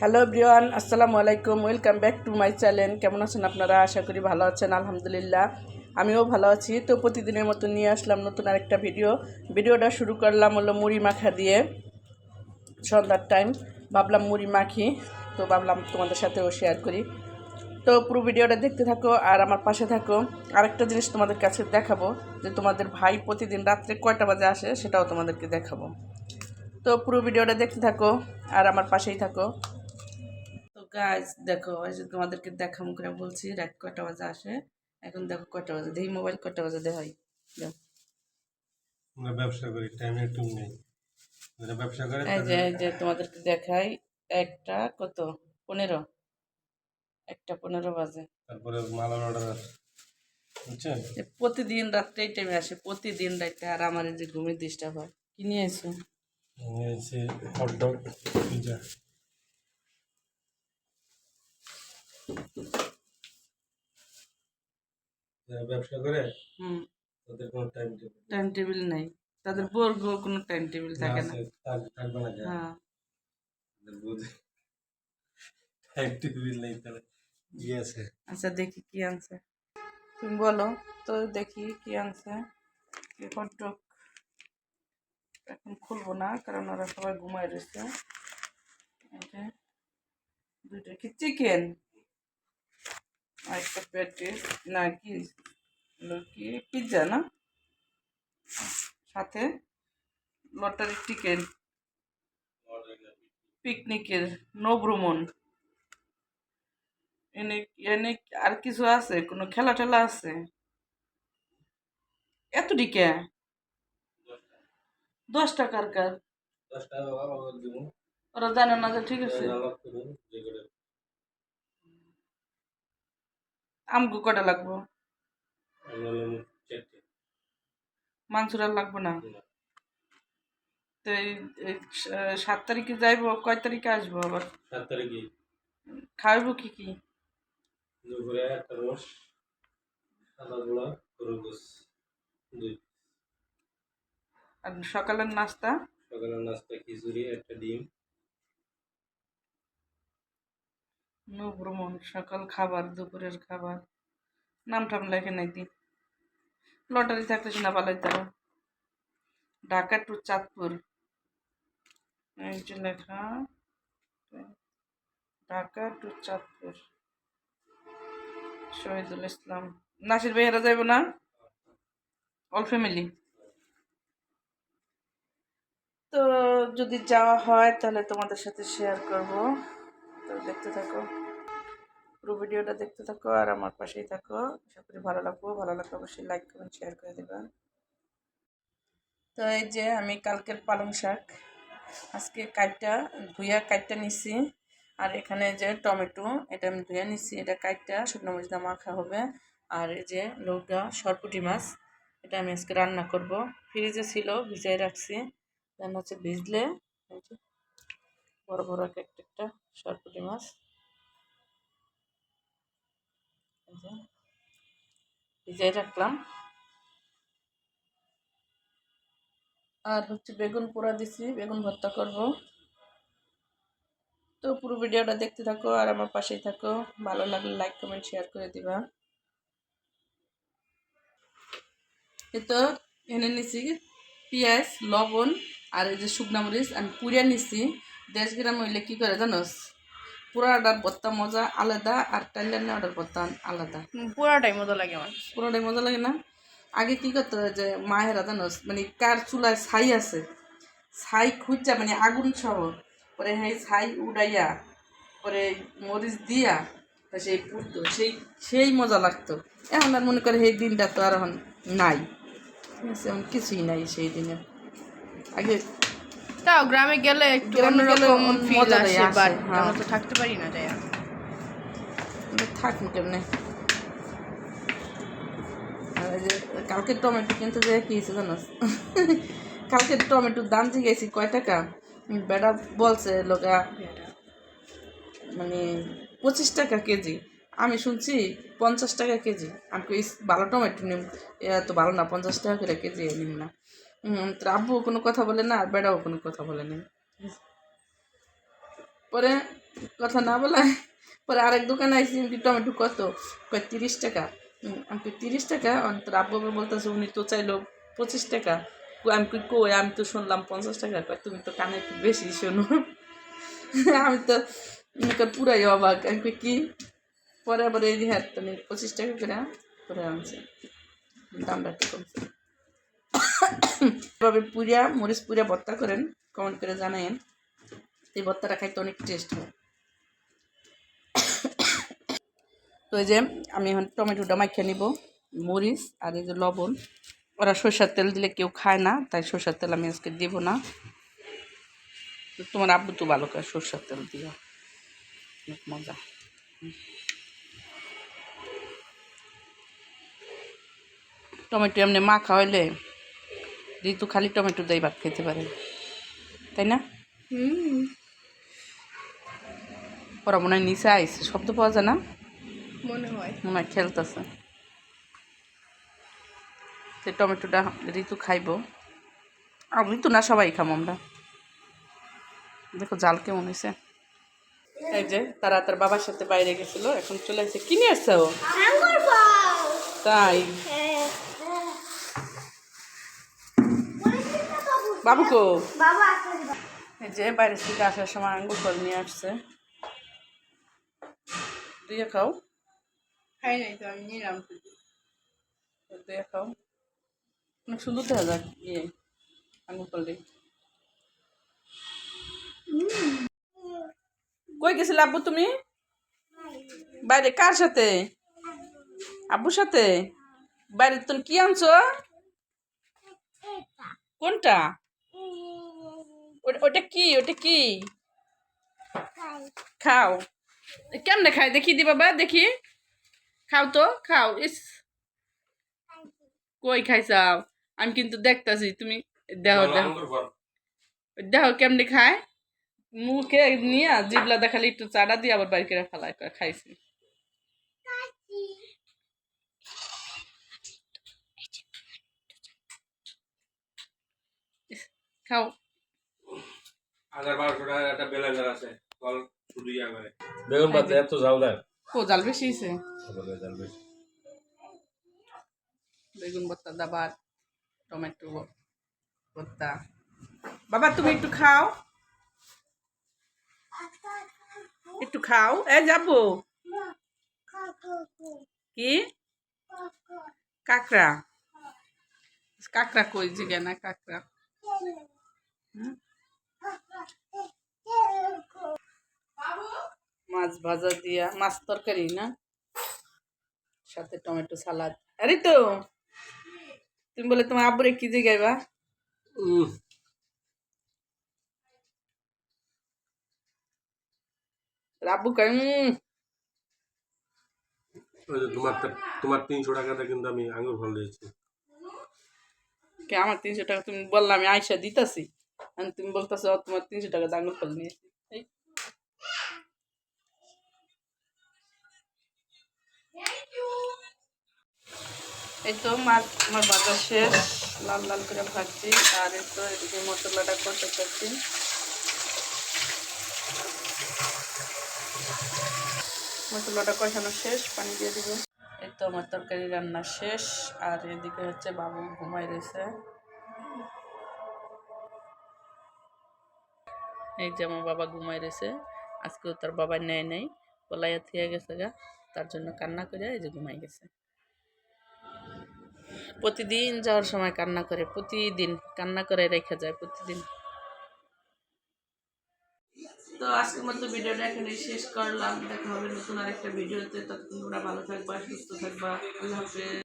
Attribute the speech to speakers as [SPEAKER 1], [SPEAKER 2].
[SPEAKER 1] Hello Brian আসসালামু আলাইকুম, welcome back to my channel. কেমন আছেন আপনারা? আশা করি ভালো আছেন, আলহামদুলিল্লাহ। আমিও ভালো আছি। তো প্রতিদিনের মতো নিয়ে আসলাম নতুন আরেকটা ভিডিও। ভিডিওটা শুরু করলাম হলো মুড়ি মাখা দিয়ে। সন্ধ্যার টাইম ভাবলাম মুড়ি মাখি। তো ভাবলাম তোমাদের সাথেও শেয়ার করি। তো পুরো ভিডিওটা দেখতে থাকো আর আমার পাশে থাকো। আরেকটা জিনিস তোমাদের কাছে দেখাবো, যে তোমাদের ভাই প্রতিদিন রাত্রে কয়টা বাজে আসে সেটাও তোমাদেরকে দেখাবো। তো পুরো ভিডিওটা দেখতে থাকো আর আমার পাশেই থাকো। তো গাছ দেখো তোমাদেরকে দেখাম করে বলছি রাত কয়টা বাজে আসে? এখন দেখো কয়টা বাজে দেখি মোবাইল কটা বাজে দেখাই দেখো।
[SPEAKER 2] আমরা ব্যবসা করি টাইম একটু নেই। যারা ব্যবসা করে
[SPEAKER 1] এই যে এই যে তোমাদেরকে দেখাই একটা কত? পনেরো। একটা পনেরো বাজে।
[SPEAKER 2] তারপরে মাল অর্ডার আছে বুঝছেন
[SPEAKER 1] প্রতিদিন রাত্রে টাইমে আসে প্রতিদিন রাতে আর আমার এই যে ঘুমের ডিস্টার্ব হয়। কি নিয়ে এসো
[SPEAKER 2] নিয়েছি হটডগ পিজা যারা ব্যবসা করে
[SPEAKER 1] হুম।
[SPEAKER 2] তাদের কোনো টাইম টেবিল
[SPEAKER 1] টাইম টেবিল নাই। তাদের বর্গ কোনো টাইম টেবিল থাকে না।
[SPEAKER 2] থাকবে না। কেন?
[SPEAKER 1] হ্যাঁ।
[SPEAKER 2] তাদের বুঝে টাইম টেবিল নেই তাহলে কি আছে?
[SPEAKER 1] আচ্ছা দেখি কি আনছে। তুমি বলো তো দেখি কি আনছে। কি হটডগ এখন খুলবো না, কারণ ওরা সবাই ঘুমায় রয়েছে। এই দুইটা কি চিকেন একটা প্যাটিস না কি কি পিৎজা না? সাথে লটারি টিকেট পিকনিকের নবভ্রমণ এনে এনে আর কিছু আছে? কোনো খেলা টেলা আছে? এত ডিকে দশ টাকার কার? ওরা জানে না যে ঠিক আছে। আমগু কটা লাগবো? আর লাগবো না? তো এই সাত তারিখে যাইবো কয় তারিখে আসব আবার?
[SPEAKER 2] সাত তারিখে।
[SPEAKER 1] খাইবো কি কি?
[SPEAKER 2] দুপুরে একটা রোস সাদা গোলা খরগোশ দুই
[SPEAKER 1] আর সকালের নাস্তা?
[SPEAKER 2] সকালের নাস্তা খিচুড়ি একটা ডিম।
[SPEAKER 1] ভ্রমণ সকাল খাবার দুপুরের খাবার। নাম টাম লেখে নাই দি লটারি থাকলে শোনা পালাই তারা ঢাকা টু চাঁদপুর। এই যে লেখা। ঢাকা টু চাঁদপুর। শহীদুল ইসলাম। নাসির ভাইয়েরা যাইব না? অল ফ্যামিলি তো যদি যাওয়া হয়, তাহলে তোমাদের সাথে শেয়ার করব। তো দেখতে থাকো। পুরো ভিডিওটা দেখতে থাকো আর আমার পাশেই থাকো। আশা করি ভালো লাগবো। ভালো লাগলে অবশ্যই লাইক করবেন শেয়ার করে দেবেন তো এই যে আমি কালকের পালং শাক, আজকে কাইটটা, ধুইয়া কাইটটা নিছি। আর এখানে যে টমেটো, এটা আমি ধুইয়া নিছি। এটা কাইটটা, শুকনো মরিচ দিয়ে মাখা হবে। আর এই যে লৌকা, সরপুটি মাছ, এটা আমি আজকে রান্না করব। ফ্রিজে ছিল, ভিজাই রাখছি। রান্না হচ্ছে ভিজলে বড় বড় এক একটা একটা সরপুটি মাছ। ভিজাই রাখলাম। আর হচ্ছে বেগুন পোড়া দিছি, বেগুন ভর্তা করব। তো পুরো ভিডিওটা দেখতে থাকো আর আমার পাশেই থাকো। ভালো লাগলে লাইক কমেন্ট শেয়ার করে দিবা। এই তো এনে নিছি পেঁয়াজ, লবণ আর এই যে শুকনা মরিচ আমি পুড়িয়া নিছি। দেশ গ্রাম হইলে কী করে জানোস? পুরাটার ভর্তা মজা আলাদা আর টাইলার নেওয়াটার ভর্তা আলাদা।
[SPEAKER 3] পুরাটাই মজা লাগে আমার।
[SPEAKER 1] পুরোটাই মজা লাগে না? আগে কী করতে যে মায়েরা জানোস মানে কার চুলায় ছাই আছে ছাই খুঁজা মানে আগুন সহ পরে সেই ছাই উড়াইয়া পরে মরিচ দিয়া তা সেই পুড়তো সেই সেই মজা লাগতো। এখন আর মনে করে সেই দিনটা তো আর এখন নাই। এখন কিছুই নাই সেই দিনে। আগে
[SPEAKER 3] তাও গ্রামে গেলে একটু অন্যরকম ফিল আসে বাট
[SPEAKER 1] হ্যাঁ।
[SPEAKER 3] আমরা তো থাকতে পারি না যাই
[SPEAKER 1] থাকুন কেমনে? কালকে টমেটো কিনতে যে কি হয়েছে জানো? কালকে টমেটোর দাম জিজ্ঞেসি কয় টাকা? বেটা বলছে লোকা মানে পঁচিশ টাকা কেজি। আমি শুনছি পঞ্চাশ টাকা কেজি। আমি ভালো টমেটো নিম। এরা তো ভালো না পঞ্চাশ টাকা করে কেজি নিম না। হুম, তো আব্বু কোনো কথা বলে না আর বেড়াও কোনো কথা বলে না। পরে কথা না বলা পরে আরেক দোকানে আইসি টমেটো কত? কয় তিরিশ টাকা। আমি তিরিশ টাকা? অন্তর আব্বু বলতেছে উনি তো চাইলো পঁচিশ টাকা। আমি কই কই? আমি তো শুনলাম পঞ্চাশ টাকা। কয় তুমি তো কানে একটু বেশি শোনো। আমি তো পুরাই অবাক। আমি কই কি? পরে আবার এই হ্যাঁ তুমি পঁচিশ টাকা করে পরে আনছে। দামটা একটু কমছে। এভাবে পুরিয়া মরিচ পুরিয়া ভর্তা করেন কমেন্ট করে জানায়েন। এই ভর্তাটা খাইতে অনেক টেস্ট হয়। তো এই যে আমি এখন টমেটোটা মাখিয়ে নিব, মরিচ আর এই যে লবণ। ওরা সরষের তেল দিলে কেউ খায় না, তাই সরষের তেল আমি আজকে দেবো না। তোমার আব্বু তো ভালো করে সরষের তেল দিও। অনেক মজা। টমেটো এমনি মাখা হইলে ঋতু খালি টমেটো দিয়ে ভাত খেতে পারে তাই না? ওরা মনে হয় নিচে আইসে শব্দ পাওয়া যায় না?
[SPEAKER 3] মনে হয়।
[SPEAKER 1] মনে হয় খেলতেছে। সে টমেটোটা ঋতু খাইব। আর ঋতু না সবাই খাব আমরা। দেখো জাল কেমন হয়েছে এই যে তারা তার বাবার সাথে বাইরে গেছিল এখন চলে আসছে কিনে আসছে ও? তাই। বাবু কো? এই যে বাইরে থেকে আসার সময় আঙ্গুর ফল নিয়ে আসছে। দিয়ে খাও।
[SPEAKER 3] খাই নাই তো আমি নিলাম।
[SPEAKER 1] দিয়ে খাও। অনেক সুন্দর দেখা যাক ইয়ে আঙুর ফলটি কই গেছিলে আব্বু তুমি? বাইরে কার সাথে? আব্বুর সাথে? বাইরে তুমি কি আনছো? কোনটা? ওটা- ওটা কি? ওটা কি? খাও। কেমনে খাই দেখি দি বাবা দেখি। খাও তো খাও। ইস। কই খাইছাও? আমি কিন্তু দেখতাছি তুমি দেহ দেহ। দেহ কেমনে খায়? মুখে নিয়ে জিবলা দেখালে একটু চাটা দিয়ে আবার বাড়ি করে ফেলায় খাইছি। খাও।
[SPEAKER 2] হাজার বারোশো টাকার একটা ব্লেন্ডার আছে। ফল শুধু ইয়া করে বেগুন পাতা এত ঝাল দেয়।
[SPEAKER 1] ও জাল বেশি হয়েছে
[SPEAKER 2] বেশি
[SPEAKER 1] বেগুন ভর্তা দাবার টমেটো ভর্তা। বাবা তুমি একটু খাও। একটু খাও। এ যাব। কি? কাকড়া। কাকড়া কই জিগে না কাকড়া। হুম? মাছ ভাজা দিয়া মাছ তরকারি না? সাথে টমেটো সালাদ। আরে তো তুমি বলে তোমার আব্বুরে কি জিগাইবা
[SPEAKER 2] উম,
[SPEAKER 1] আব্বু
[SPEAKER 2] যে তোমার তোমার তিনশো টাকাটা কিন্তু আমি আঙ্গুর ফল দিয়েছি।
[SPEAKER 1] কে আমার তিনশো টাকা তুমি বললাম আমি আয়সা দিতাছি? তুমি বলতেছো তোমার তিনশো টাকা দাঙ্গল ফল নিয়েছি এই তো মাছ আমার বাজার শেষ লাল লাল করে ভাজছি আর এই তো এদিকে মশলাটা কষে করছি মশলাটা কষানো শেষ পানি দিয়ে দিব এই তো আমার তরকারি রান্না শেষ আর এদিকে হচ্ছে বাবু ঘুমাই রয়েছে এই যে আমার বাবা ঘুমাই রয়েছে, আজকেও তার বাবা নেয় নেই, পলাইয়া থিয়ে গেছে গা, তার জন্য কান্না করে এই যে ঘুমাই গেছে। প্রতিদিন যাওয়ার সময় কান্না করে, প্রতিদিন কান্না করে রেখে যায়, প্রতিদিন। তো আজকের মতো ভিডিওটা এখানে শেষ করলাম, দেখা হবে নতুন আরেকটা ভিডিওতে, ততক্ষণ তোমরা ভালো থাকবা, সুস্থ থাকবা, আল্লাহ হাফেজ।